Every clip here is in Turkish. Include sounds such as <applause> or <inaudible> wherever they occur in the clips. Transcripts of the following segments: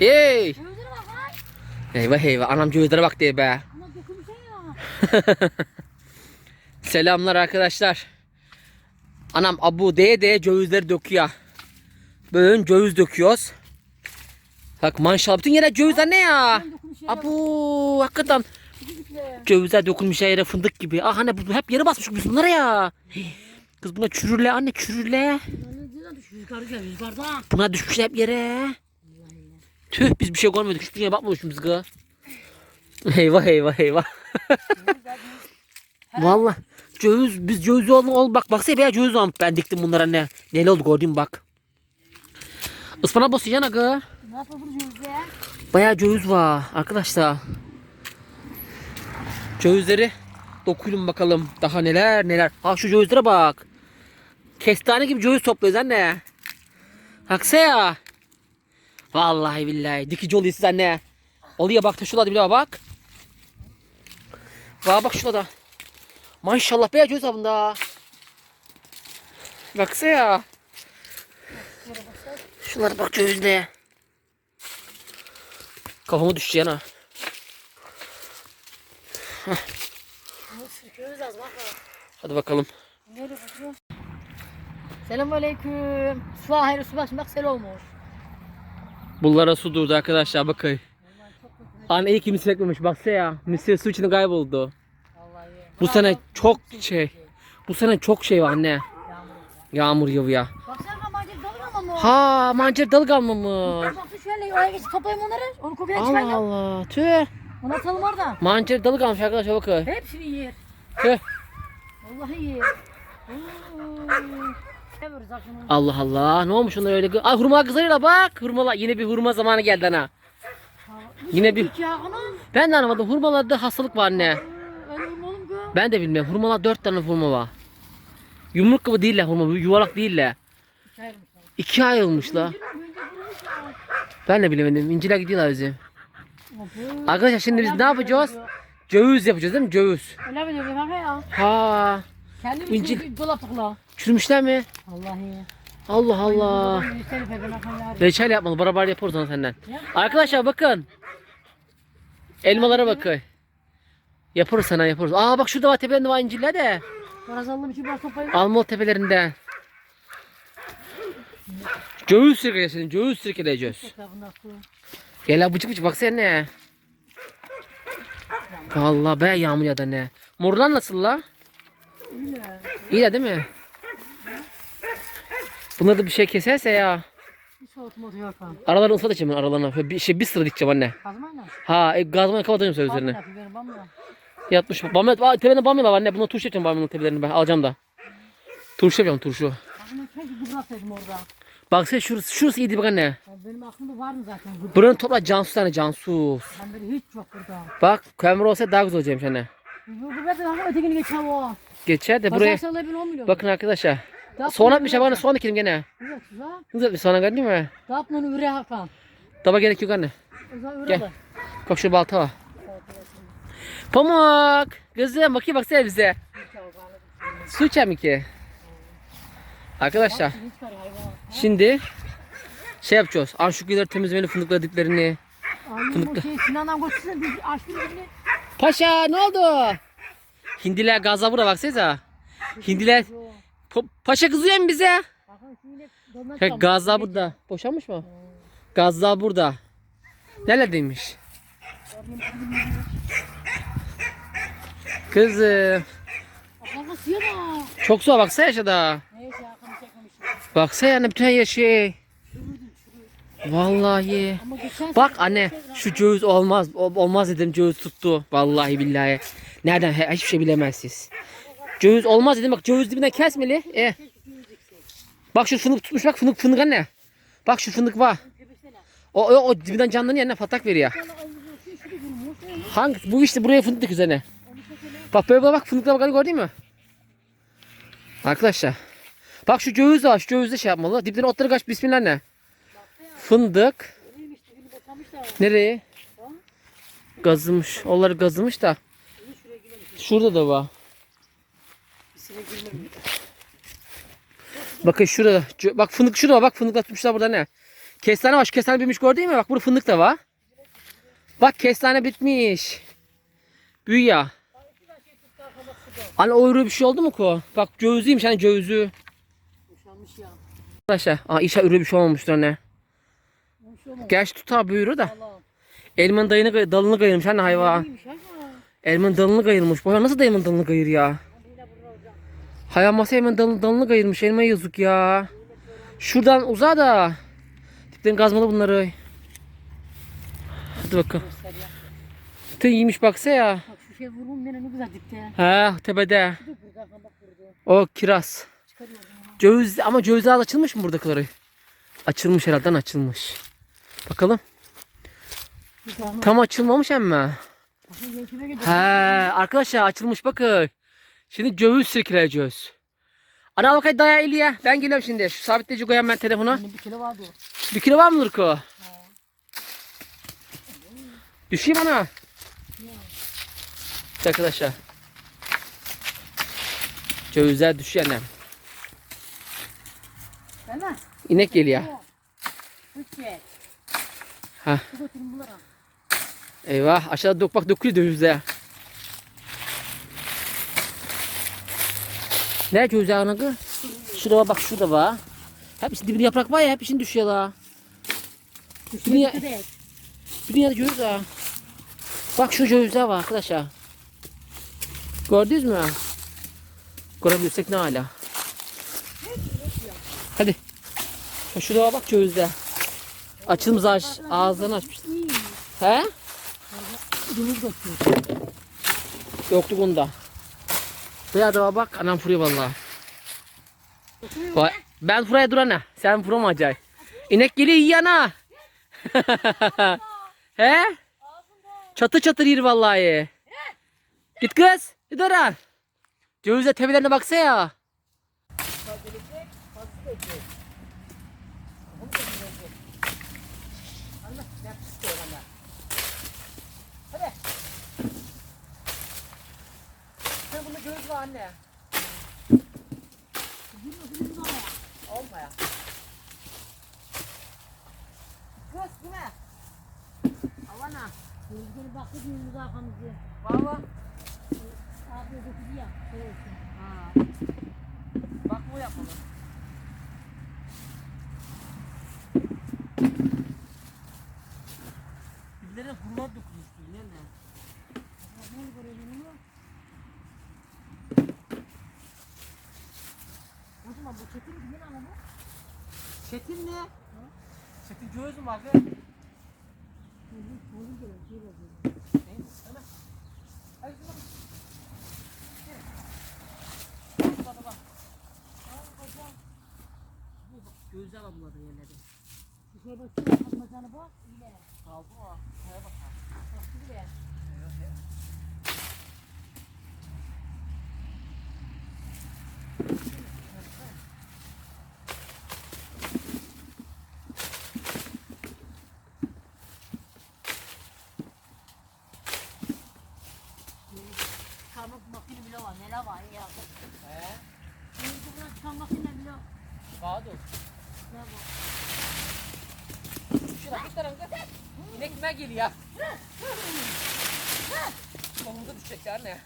Ey! Cevizlere bak lan. Eyvah eyvah anam cevizlere bak diye be. Ama dokunmuş ya. <laughs> Selamlar arkadaşlar. Anam abu deye deye cevizleri döküyor. Böyle ceviz döküyoruz. Bak maşallah bütün yere ceviz ne ya? Abu hakikaten cevizler dökülmüş yere fındık gibi. Ah anne bu hep yere basmış biz bunlara ya. Kız buna çürürle anne çürürle. Buna düşmüş hep yere. Tüh biz bir şey görmedik. Şu dünyaya bakmamışız biz gı. Eyvah eyvah eyvah. <laughs> Vallahi ceviz biz ceviz oldu ol bak baksana be ceviz olmuş ben diktim bunlara ne. Neli oldu gördün mü bak. Ispana bosayacaksın aga. Ne yapalım cevizle? Bayağı ceviz var arkadaşlar. Cevizleri dokuyalım bakalım. Daha neler neler. Ha şu cevizlere bak. Kestane gibi ceviz topluyoruz anne. Baksa ya. Vallahi billahi. Dikici oluyor siz anne. Oluyor bak da şurada bile bak. Bak bak şurada. Maşallah ceviz var bunda. Baksa ya. Şunlara bak cevizle. Kafama az bak. Hadi bakalım. Selamünaleyküm. Su hayır su bak bak sel olmuş. Bunlara su durdu arkadaşlar bakın. Anne iyi ki misir ekmemiş baksana ya. Misir su içinde kayboldu. Vallahi. Bu sene çok şey. Bu sene çok şey var anne. Yağmur yağıyor ya. Baksana mancır dalır ama mı? Ha mancar dalı kalmamış. Baksana şöyle oraya geç toplayayım onları. Onu kopya Allah. Allah. Tüh. Onu atalım orada. Mancar dalı kalmış arkadaşlar bakın. Hepsini yer. Tüh. Vallahi yer. Allah Allah. Ne olmuş onlar öyle? Ay hurma kızarıyla bak. Hurmalar yine bir hurma zamanı geldi ana. Yine bir İki ben de anlamadım. Hurmalarda hastalık var anne. Ben de bilmiyorum. Hurmalar dört tane hurma var. Yumruk gibi değiller hurma. Yuvarlak değiller. İki ay olmuş la. Ben de bilemedim. İnciler gidiyorlar bizi. Arkadaşlar şimdi biz ne yapacağız? Ceviz yapacağız değil mi? Ceviz. Öyle mi? Ha, Kendim İnci- için bir dolaplıkla. Çürümüşler mi? Vallahi. Allah Allah. Reçel yapmalı. Beraber yaparız onu senden. Arkadaşlar bakın. Elmalara bakın. Yaparız sana yaparız. Aa bak şurada var tepende var incirler de. Biraz aldım için biraz toplayayım. Almol tepelerinde. Ceviz sirkeleyeceğiz. Ceviz sirkeleyeceğiz. Gel la bıcık bıcık baksana ne. Vallahi be yağmur ya da ne. Morlar nasıl la? Öyle. İyi de değil mi? Bunları da bir şey keserse ya. Bir soğutma oturuyor kan. Aralarını ıslatacağım ben aralarına. Şöyle Bir, şey, bir sıra dikeceğim anne. Kazmayla. Ha e, gazmayla kapatacağım Bamya üzerine. bamya. Yatmış. Bamya, aa, tepende bamya var anne. Buna turşu yapacağım bamyanın tepelerini ben alacağım da. Turşu yapacağım turşu. Aslında keşke kıbrasaydım orada. Baksana şurası, şurası iyiydi bak anne. Ya Benim aklımda var mı zaten? Gıbra. Buranın topla Cansu tane Cansu. Ben böyle hiç yok burada. Bak kömür olsa daha güzel olacakmış anne. Bu gıbra da ama ötekini geçer o. Geçer de Buraya. buraya. Pazar salı 10 milyon. Bakın arkadaşlar. Soğan atmış ama hakan. soğan ekelim gene. Güzel güzel. Güzel bir soğan gördün mü? Bunu üre hakan. Taba gerek yok anne. Gel. Bak şu balta var. Pamuk. Kızım bakayım baksana bize. Su içer mi ki? Arkadaşlar şimdi şey yapacağız. Anşukileri temizlemeli fındıkları diplerini. O şey Sinan'dan. Paşa ne oldu? Hindiler gaza vura baksanıza. Hindiler Paşa kızıyor mu bize? Bakın şimdi donlar He, burada. Boşanmış mı? Gazlar burada. Neredeymiş? Kızım. Yana. Çok soğuk baksana aşağıda. Neyse hakanı çekmemiş. Baksana yani bütün her şey. Vallahi. Ama geçen Bak anne şu ceviz olmaz. ol- Olmaz dedim ceviz tuttu. Vallahi billahi. Nereden he- hiçbir şey bilemezsiniz. Ceviz olmaz dedim bak ceviz dibinden kesmeli. E. Bak şu fındık tutmuş bak fındık fındık anne. Bak şu fındık var. O, o, o dibinden canlanıyor anne patlak veriyor. Hangi? Bu işte buraya fındık üzerine. Bak böyle bak fındıklara bak gördün mü? Arkadaşlar. Bak şu ceviz var. Şu cevizde şey yapmalı. Diplerine otları kaç bismillah ne? Fındık. Nereye? Gazımış. Onları gazımış da. Şurada da var. Bakın şurada. Bak fındık şurada bak fındık atmışlar burada ne? Kestane var. Şu kestane bitmiş gördün mü? Bak burada fındık da var. Bak kestane bitmiş. Büyü ya. Hani o bir şey oldu mu ko? Bak cövizliymiş hani cövizü. Boşanmış ya. Arkadaşlar. Aa inşallah ürü bir şey olmamıştır anne. Gerçi tutar büyürü. Valla. Elmanın dayını, dalını kayırmış anne hayvan. İyiymiş ama. Elmanın dalını kayırmış. Hayvan nasıl da elmanın dalını kayır ya? Yine burada olacak. Hayvan masa elmanın dalını, kayırmış. Elmaya yazık ya. Şuradan uzağa da. Diplerin gazmalı bunları. Hadi bakalım. Tın iyiymiş baksa ya. Bak şu şey vurun beni ne güzel dipte. Ha tepede. O kiraz. Ceviz ama cevizler açılmış mı buradakileri? Açılmış herhalde açılmış. Bakalım. Tam açılmamış ama. He arkadaşlar açılmış bakın. Şimdi ceviz sirkeleyeceğiz. Ana bakayım daya eliye. Ben geliyorum şimdi. Şu sabitleyici koyayım ben telefona. Benim bir kilo vardı o. Bir kilo var mıdır ko? Düşeyim ana. İşte arkadaşlar. Cevizler düşüyor annem. Mi? İnek geliyor. Ha. Eyvah aşağıda dok bak dökülüyor cevizler. Ne ana kız? Şurada bak şurada var. Hep işte dibinde yaprak var ya hep için düşüyor la. Dünya- dünyada ceviz var. Bak şu cevizler var arkadaşlar. Gördünüz mü? Görebilirsek ne hala. Hadi. Şu şurada bak cevizler. Açılmış aç, ağzını açmış. He? Yoktu bunda. Buraya da bak anam fırıyor vallahi. Vay, Ben fıraya durana. Sen fırama acayip. İnek geliyor iyi yana. <laughs> He? Çatır çatır yer vallahi. Git kız. Git oraya. Cevizle tepelerine baksa ya. Sen bunda göz var anne. Olma ya. Kız bu ne? Alana. Gözleri baktı düğünümüze arkamızı. Valla. Abi götürdü ya. Şey. Ha. Bak bu yapmalı. Birilerine hurma dökülmüş ne ne? Ne olur böyle bunu? O zaman bu çetin değil ama bu. Çetin ne? Çetin göz mü abi? Neymiş? Hemen. Hadi şuna bak. Gel. Bak bak bak. Al hocam. Bu bak gözler var bunlarda yerlerde. Bir şey bakıyor. Bakmasana bak. İle. Kaldı mı? Şuraya bak. Baktı bile. Çıkarmak makine bile var. Neler var ya. He? Benim buradan çıkan makine bile var. Bağdı. Ne bu? Şuna bir tarafı. Kime geliyor? Kolumuza düşecek ya ne?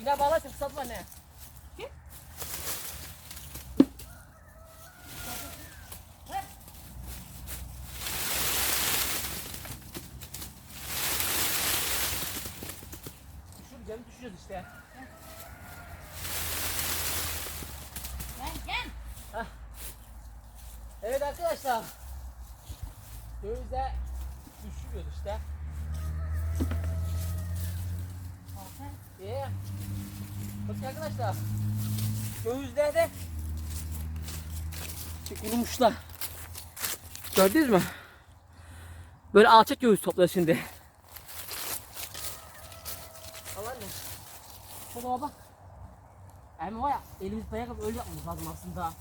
İneğe bağlarsın satma ne? Düşüreceğim düşürüyoruz işte. Gel gel. Evet arkadaşlar. Dövizde düşürüyoruz işte. İyi. Bakın arkadaşlar. Göğüzlerde kurumuşlar. Gördünüz mü? Böyle alçak göğüs toplar şimdi. Allah ne? Şuna bak. Hem var ya elimiz dayak öyle yapmamız lazım aslında.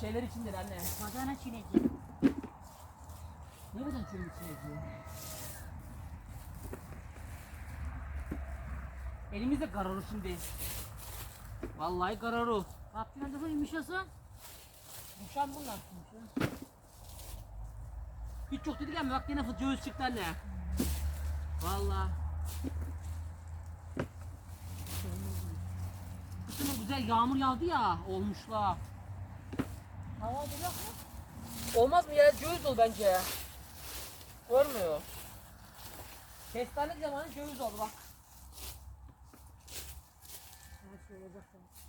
Şeyler içindir anne. Badana çileci. Ne kadar çölün içine ediyor? Elimizde kararır şimdi. Vallahi kararır. Kaptığında da yumuşasın. Muşan bunlar. Hiç çok dedik ama bak yine ceviz çıktı anne. Valla. Kışın güzel yağmur yağdı ya olmuşlar. Hava duruyor mu? Olmaz mı ya? Ceviz ol bence. Görmüyor. Kestane zamanı ceviz oldu bak.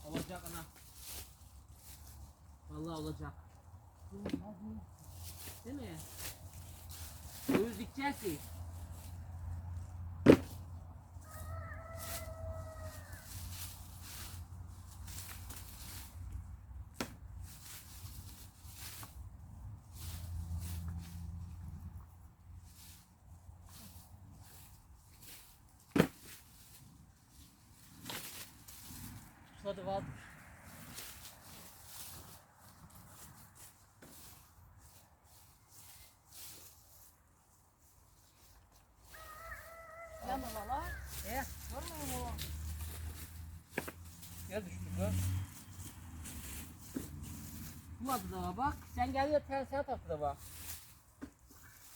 Olacak ana. Vallahi olacak. Değil mi? Ceviz dikeceğiz ki. Hadi vaz. Yanma la. E, Görmüyor mu? gel düştük gör. Bu adı da var bak. Sen gel ya sen sen tatlı da bak.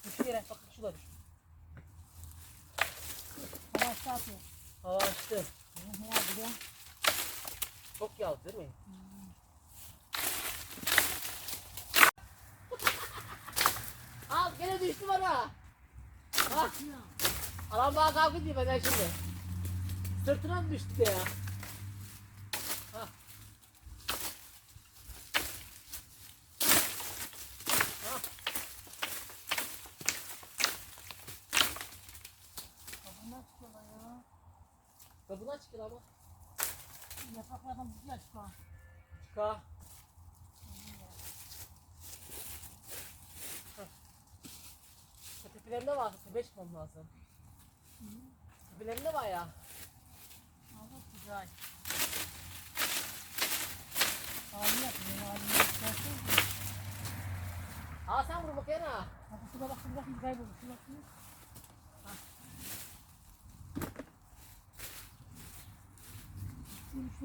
Düştü yere bak şu da düştü. Hava aşağı atıyor. Hava açtı. Ne yapıyor? Çok yağdı değil mi? Al gene düştü bana. Bak. Alan bana kavga ediyor benden şimdi. Sırtına düştü ya? Hah. Hah. Bundan çıkıyorlar ya. Kapına çıkın ama. Yapraklardan güzel çıkıyor. Çıka. Tepelerinde var. Tepe çıkmam lazım. Tepelerinde var ya. Ama güzel. Halini yapıyor. Halini yapıyor. Aa sen vur bakayım ha. Bak şuna bak şuna bak bir kaybolmuş. Şuna bak şuna. Üç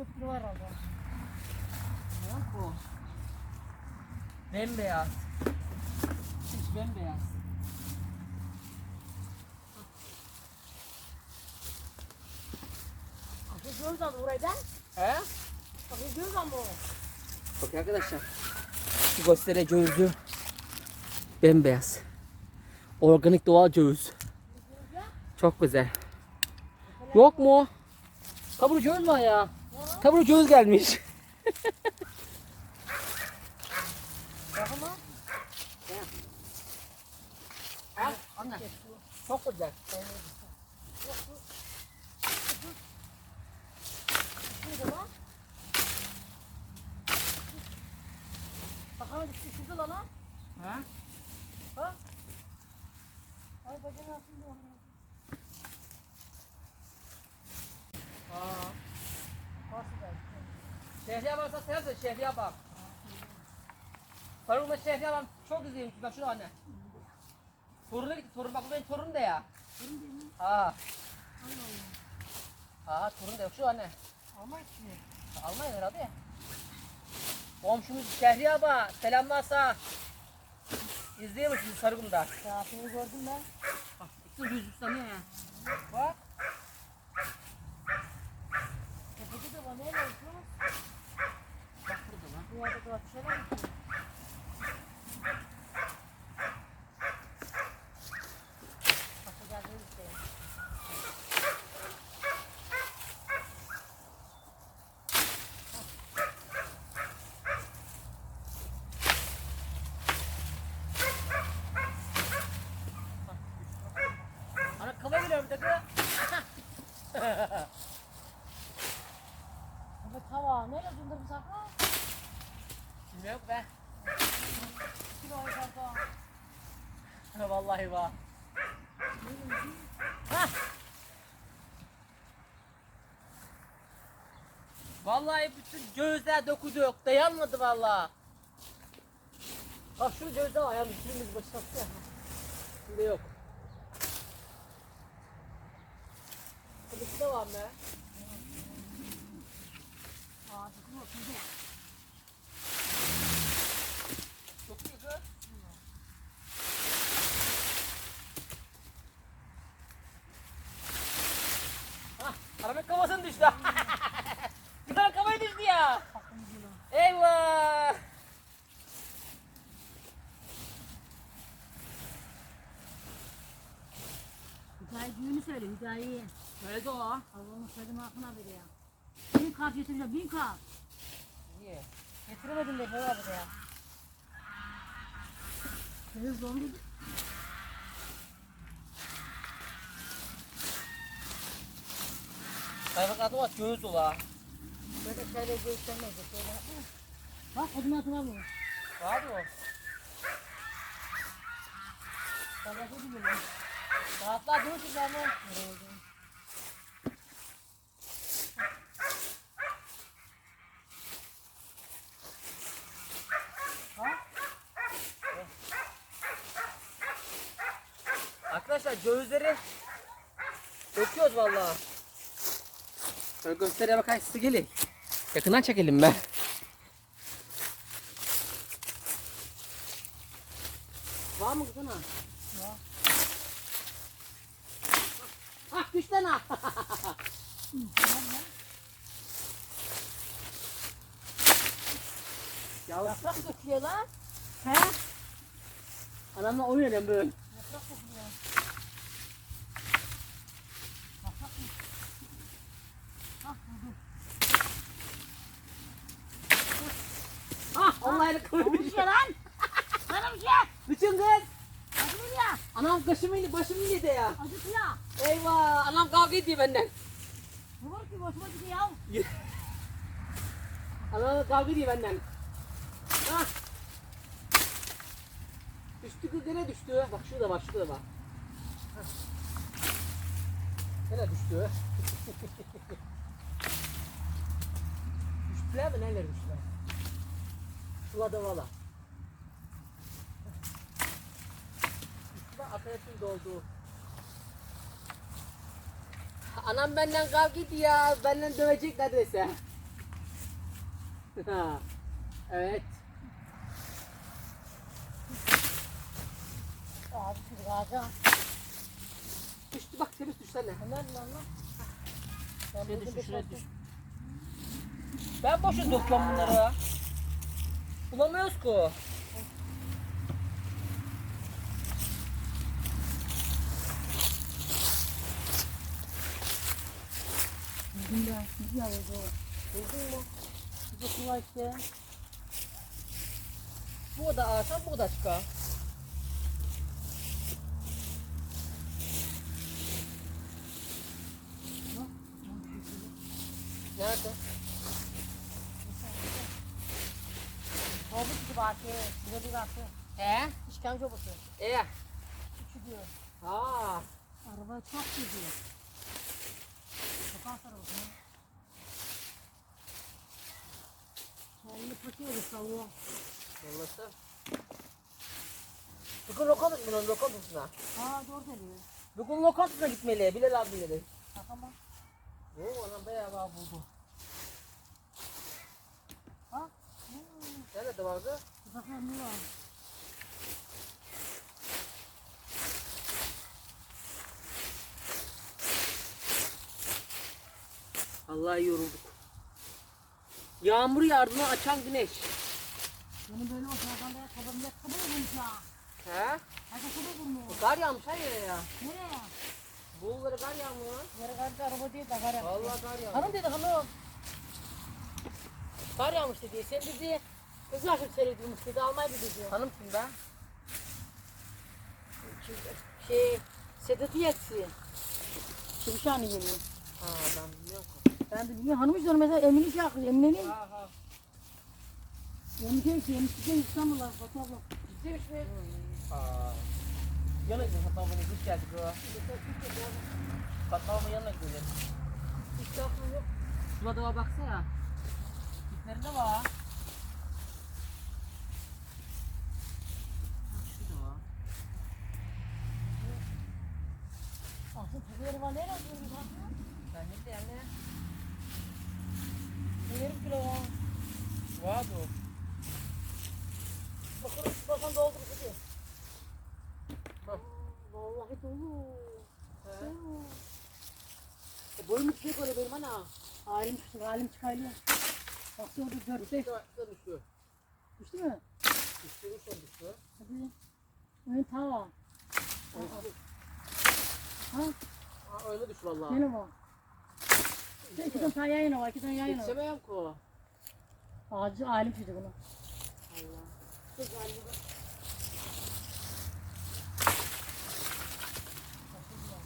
metre var. Ne bak bu? Bembeyaz. Hiç bembeyaz. Göz aldı burayı ben. He? Göz aldı o. Bak arkadaşlar. Şu göstere cövüzü. Bembeyaz. Organik doğal ceviz. Çok güzel. Yok mu? Kaburu ceviz var ya. Kaburu ceviz gelmiş. Bakın lan. Al anne. Çok güzel. Bakalım düştü şurada lan. Ha? Ha? Ay bacana atın da onu. Aa. Şehriye varsa seversen şehriye bak. Torunla şehriye bak çok güzelmiş. Bak şu anne. Toruna gitti. Torun bak bu benim torunum da ya. Ha. Ha torun da yok şu anne. Ama içmiyor. Almayın herhalde ya. Komşumuz Şehriye bak. Selamlarsa. İzleyemişsiniz Sarıgum'da. Saatini gördüm ben. Bak bütün yüz sanıyor ya. Bak. Tepede de var. Neyle yapıyorsunuz? Bak burada lan. Bu yerde de var. Bir şeyler mi? Bakacağız ne isteyin. Ana kıva geliyorum dedi. Evet hava. Neyle döndür bu sakla? Bilmiyorum be. Kilo yukarıda. Bak. Hah. Vallahi bütün gözler dokuduk. Dayanmadı vallahi. Bak şu gözde var ya. Bütünümüz başlattı ya. Şimdi yok. Kılıçta var mı? Aa, sakın yok. Hüdayi söyle Hüdayi. Nerede o? Allah'ın aklına biri ya. Bin kart getireceğim bin kart. Niye? Getiremedim de şöyle abi ya. Kız dondu. Kaymak adı var göğüs ola. Böyle şöyle göstermez de şöyle. Bak odun bu. Var mı? Sabahı gibi böyle. Rahatlar mi sizler mi? Arkadaşlar cövizleri döküyoruz vallahi. Şöyle göstereye bakayım size gelin. Yakından çekelim be. Var mı kızına? Ah düştü lan. Ya Yaprak dökülüyor lan. He? anamla oynuyorum böyle. Yaprak dökülüyor. Ah Allah'ını koymuş. Olmuş ya lan. Sana bir şey. Bütün kız. Acıtır ya. Anam kaşımı yedi, başımı ya. Acıtır ya. Eyvah, anam kavga ediyor benden. Ne var ki boşuma gidiyor ya. Anam kavga ediyor benden. Ah. Düştü kız gene düştü. Bak şurada bak şurada bak. Hah. Düştü. <laughs> düştüler mi neler düştüler? Sulada valla. Düştüler arkadaşım doldu. Anam benden kavga ediyor ya. Benden dövecek neredeyse. <laughs> Evet. Abi bir ağaca. Düştü bak temiz düştü anne. Nerede lan lan? Ben Şuraya düştü, şuraya düştü. Ben boşa döküyorum bunları. Bulamıyoruz ki. Bugün de güzel oldu. Buldun mu? Bir okula işte. Bu da ağaçtan bu da çıkar. Nerede? Oldu ki bahçe. Burada bir bahçe. He? İşkence obası. E. Üçü diyor. Ha. Araba çok gidiyor. Sokak arabası. Kendi paçayla savuyor. Vallahi. Bugün lokantasına, lokantasına. Aa doğru söylüyor. Bugün lokantasına gitmeli. Bilal abi dedi. Tamam. Oo anam bayağı bağ buldu. Ha? Nerede vardı? Uzaklar ne var? Vallahi yorulduk. Yağmur yardımı açan güneş. Benim böyle ortadan da kabım ne kabı bulmuş ya. He? Hadi kabı bulmuş. Kar yağmış her yere ya. Nereye? Buğuları kar yağmıyor lan. Yarı karşı araba değil de kar yaptı. Vallahi kar yağmış. Hanım dedi hanım. Kar yağmış dedi. Sen dedi. Kız aşık seyrediyormuş dedi almayı dedi. Hanım kim be? Şey Sedat'ı yaksi. Şimşan'ı geliyor. Ha ben bilmiyorum. Ben de bilmiyorum hanım işte mesela Emine şey yapıyor. Emine'nin. Ha ha. Emine şey ki Emine şey İstanbul'a fotoğrafla. Gittiymiş mi? Aa. Yana Fatma abone geç geldik o. Fatma abone yanına gidelim. Hiç yapmıyor yok. Şuna da baksana. Gitlerinde var. Var. Aslında tabii var nereye bakıyor? Ben ne de yani. Yarım kilo var. Vardı o. Bakalım bakalım doldur gidiyor. Bak. Vallahi dolu. He. E, boyum şey göre benim ana. Halim çıktı, halim çıkarıyor. Bak orada dört beş. Düştü, düştü. Düştü mü? Düştü, düştü, düştü. Hadi. Ön tava. Ha? Aa, öyle düş valla. Yine var. İki tane tane yayın var. iki tane yayın var. Yetişemeyim ki. Ağacı alim çizdi bunu.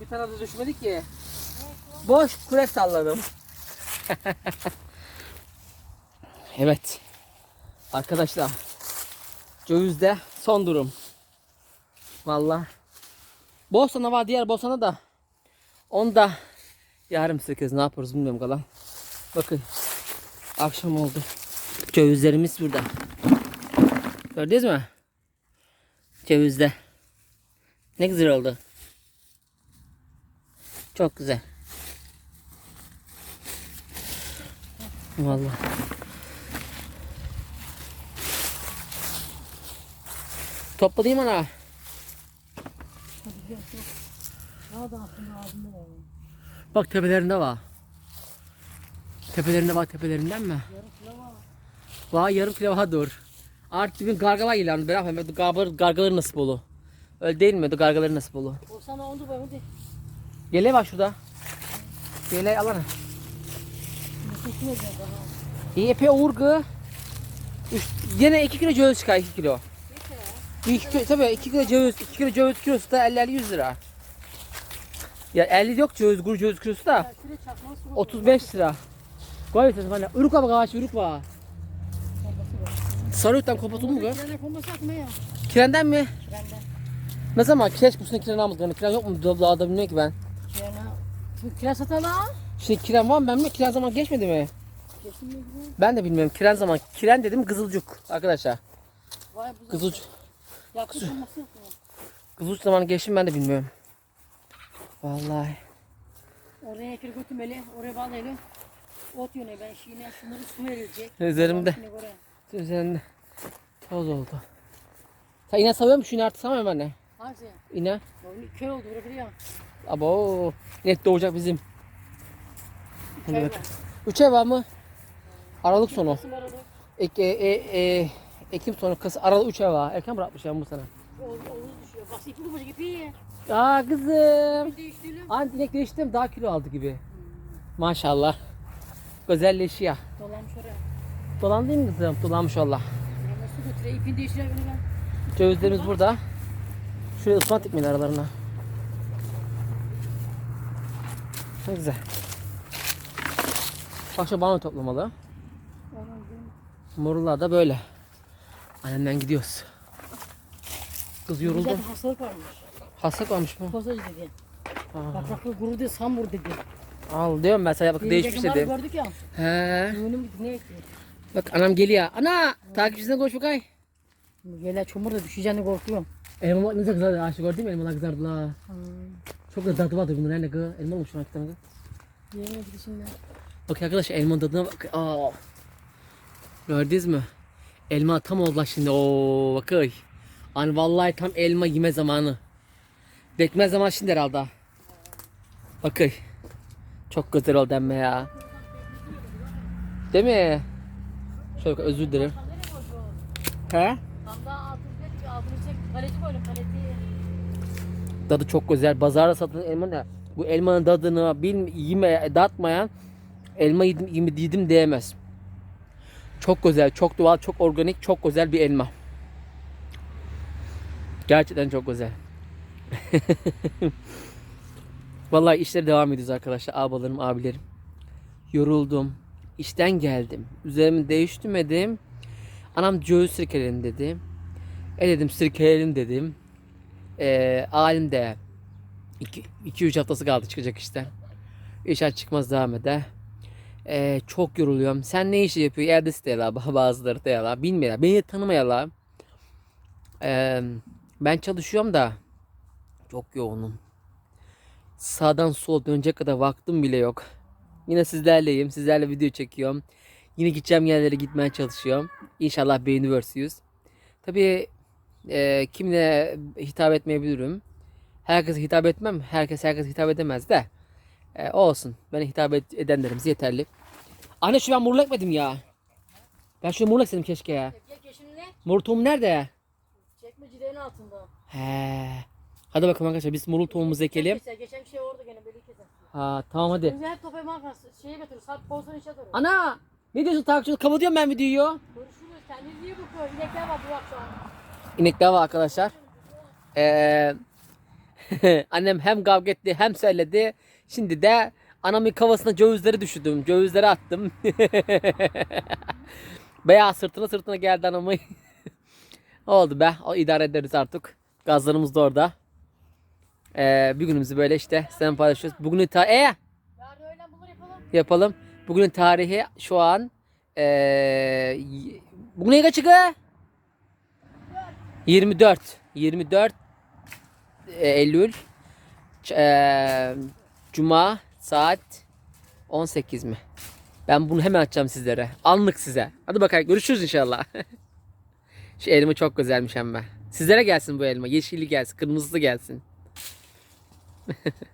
Bir tane de düşmedi ki. Boş kürek salladım. <laughs> evet. Arkadaşlar. Cövizde son durum. Valla. Bosna var diğer Bosna da. Onu da yarım sekiz ne yaparız bilmiyorum kalan. Bakın. Akşam oldu. Cevizlerimiz burada. Gördünüz mü? Cevizde. Ne güzel oldu. Çok güzel. Vallahi. Toplayayım ana. Da. Bak tepelerinde var. Tepelerinde var tepelerinden mi? Yarım kilo var. Yarım kilo var dur. Artık bir gargala ilanı. Ben yapayım. Gargaları, gargaları nasip olu. Öyle değil mi? Gargaları nasip olu. O sana ondu be hadi. Gele var şurada. Gele alana. İyi epey uğurgu. Üç, yine 2 kilo ceviz çıkar 2 kilo. Bir iki kilo, tabii 2 kilo ceviz, 2 kilo ceviz kilosu da 50 100 lira. Ya 50 yok ceviz, kuru ceviz kilosu da Ya şuraya çakma su. 35 lira. Koy bir tane Uruk var ağaç, uruk var. Sarıyurt'tan kopatıldı mı bu? Kirenden mi? Trenden. Ne zaman? Kireç kursuna kiren almadık. Kiren yok mu? Dağda bilmiyorum ki ben. Kiraz satalı ha. Şimdi kiren var mı? Ben mi? Kiren zaman geçmedi mi? Kesin mi güzel? Ben de bilmiyorum. Kiren zaman. Kiren dedim kızılcuk arkadaşlar. Vay bu. Kızılcuk. Yakın konması yok mu? Kızılcuk zamanı geçti mi ben de bilmiyorum. Vallahi. Oraya ekir götürmeli. Oraya bağlayalım. Ot yöne ben şeyine şunları su verilecek. Üzerimde. Şimdi oraya. Üzerinde toz oldu. Sen iğne savıyor musun? İğne artık savmıyorum anne. Hangisi? İğne. Köy oldu burası ya. Abo. İnek doğacak bizim. Hadi bak. Üç ay var mı? Aralık sonu. Ek, e, e, e, Ekim sonu. Kız Aralık 3 ay var. Erken bırakmış ya bu sene. Oğuz, Oğuz düşüyor. Bak ipi kupacık ipi. Aa kızım. Anti inek değiştim daha kilo aldı gibi. Maşallah. Güzelleşiyor. Dolanmış oraya. Dolandı mı kızım? Dolanmış valla. Cevizlerimiz burada. Şuraya ıspat dikmeyin aralarına. Ne güzel. Şu bana toplamalı. Morullar da böyle. Annemden gidiyoruz. Kız yoruldu. Güzel hastalık varmış. Hastalık varmış mı? Kozaj dedi. Yapraklı guru dedi. Samur dedi. al diyorum ben sana bak değişmiş dedim. gördük ya. He. Düğünüm ne etti? Bak anam geliyor. Ana takipçisine koş bakay. Çamur da düşeceğini korkuyorum. Elma bak ne kızardı. Aşık gördün mü elmalar kızardı la. Çok da tadı vardı bunların ne kız. Elma olmuş şuna kitabı. Yemin gidişinden. Bak arkadaşlar elmanın tadına bak. Aa. Gördünüz mü? Elma tam oldu lan şimdi. Oo bakay. Hani vallahi tam elma yeme zamanı. Bekmez zaman şimdi herhalde. Bakay. Çok güzel oldu emme ya. Değil mi? Şöyle bak, özür dilerim. He? Tam da altını çek, Kaleci koydum kaleci. Tadı çok güzel. Pazarda satılan elma ne? Bu elmanın tadını bil, yeme, datmayan elma yedim, yedim, yedim diyemez. Çok güzel, çok doğal, çok organik, çok güzel bir elma. Gerçekten çok güzel. <laughs> Vallahi işlere devam ediyoruz arkadaşlar. Abalarım, abilerim. Yoruldum. İşten geldim. Üzerimi değiştirmedim. Anam göğüs sirkelerim dedi. E dedim sirkelerim dedim. Ee, alim de 2-3 haftası kaldı çıkacak işten. İşten çıkmaz devam eder. Ee, çok yoruluyorum. Sen ne işi yapıyor? Evde istiyorlar. <laughs> Bazıları da yalan. Bilmiyorlar. Beni tanımayalar. Ee, ben çalışıyorum da çok yoğunum. Sağdan sol dönecek kadar vaktim bile yok. Yine sizlerleyim. Sizlerle video çekiyorum. Yine gideceğim yerlere gitmeye çalışıyorum. İnşallah beğeniversiyüz. Tabii e, kimle hitap etmeyebilirim. Herkese hitap etmem. Herkes herkese hitap edemez de. E, olsun. Bana hitap et, edenlerimiz yeterli. Anne şu ben murla ekmedim ya. Ben şu murla istedim keşke ya. Murtum nerede? Çekmecilerin altında. He. Hadi bakalım arkadaşlar biz morul tohumumuzu ekelim. Keser, Geçen şey orada gene böyle keser. Ha tamam hadi. Biz hep topayı markası şeye götürürüz. Saat pozdan içe doğru. Ana! Ne diyorsun takipçi? Kapatıyorum ben videoyu. Görüşürüz. Kendinize iyi bakın. İnekler var bu akşam. İnekler var arkadaşlar. Ee, <laughs> annem hem kavga etti hem söyledi. Şimdi de anamın kafasına cövizleri düşürdüm. Cövizleri attım. <laughs> Bayağı sırtına sırtına geldi anamı. <laughs> Oldu be. O idare ederiz artık. Gazlarımız da orada. Ee, bir günümüzü böyle işte sen paylaşıyoruz. Bugünün ta ee, öğlen bunları yapalım. Bugünün tarihi şu an ee, bugün ne kaçı kız? 24. 24 e, Eylül e, Cuma saat 18 mi? Ben bunu hemen açacağım sizlere. Anlık size. Hadi bakalım görüşürüz inşallah. <laughs> Şu elma çok güzelmiş ama. Sizlere gelsin bu elma. Yeşili gelsin, kırmızısı gelsin. <laughs>